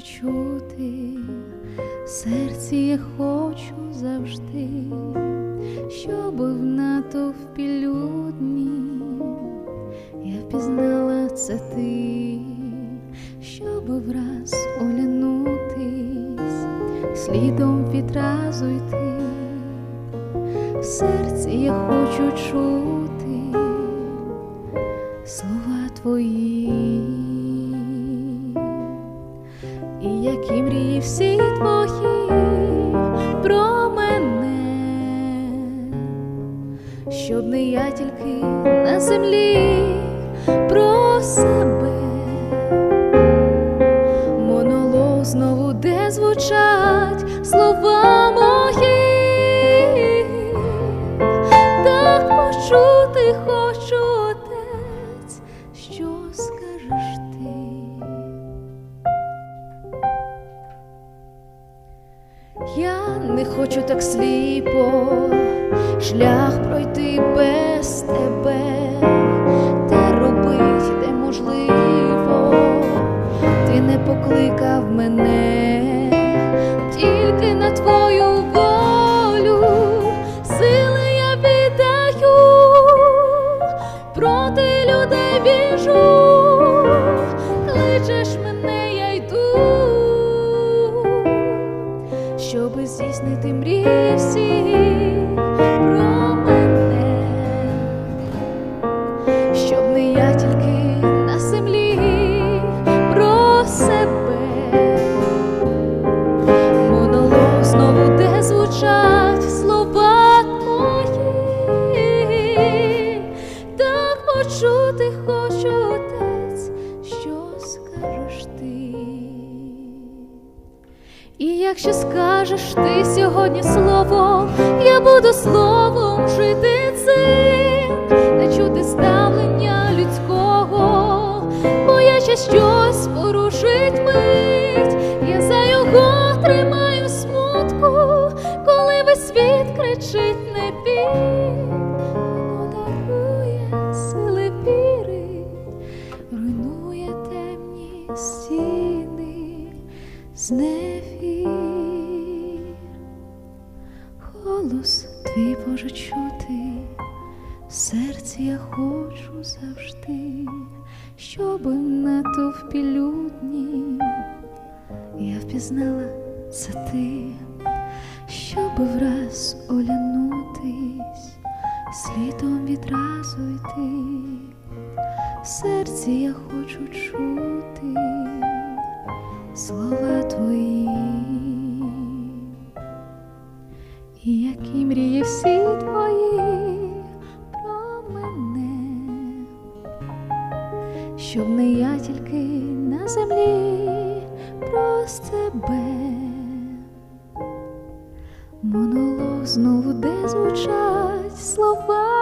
чути, в серці я хочу завжди, щоб в натовпі людні я впізнала це ти, щоб враз оглянутись, слідом відразу йти, в серці я хочу чути слова твої, і які мрії всі твої про мене, щоб не я тільки на землі про себе, хочу так сліпо шлях пройти без тебе, та робить неможливо, ти не покликав ти. І якщо скажеш ти сьогодні слово, я буду словом жити цим, не чути ставлення людського, бояча щось порушить мить, я за його тримаю смутку, коли весь світ кричить не бій, знефір. Голос твій Боже чути, в серці я хочу завжди, щоб в натовпі людні я впізнала це ти, щоб враз оглянутись, слідом відразу йти, в серці я хочу чути слова щоб не я тільки на землі про тебе. Монолог знову де звучать слова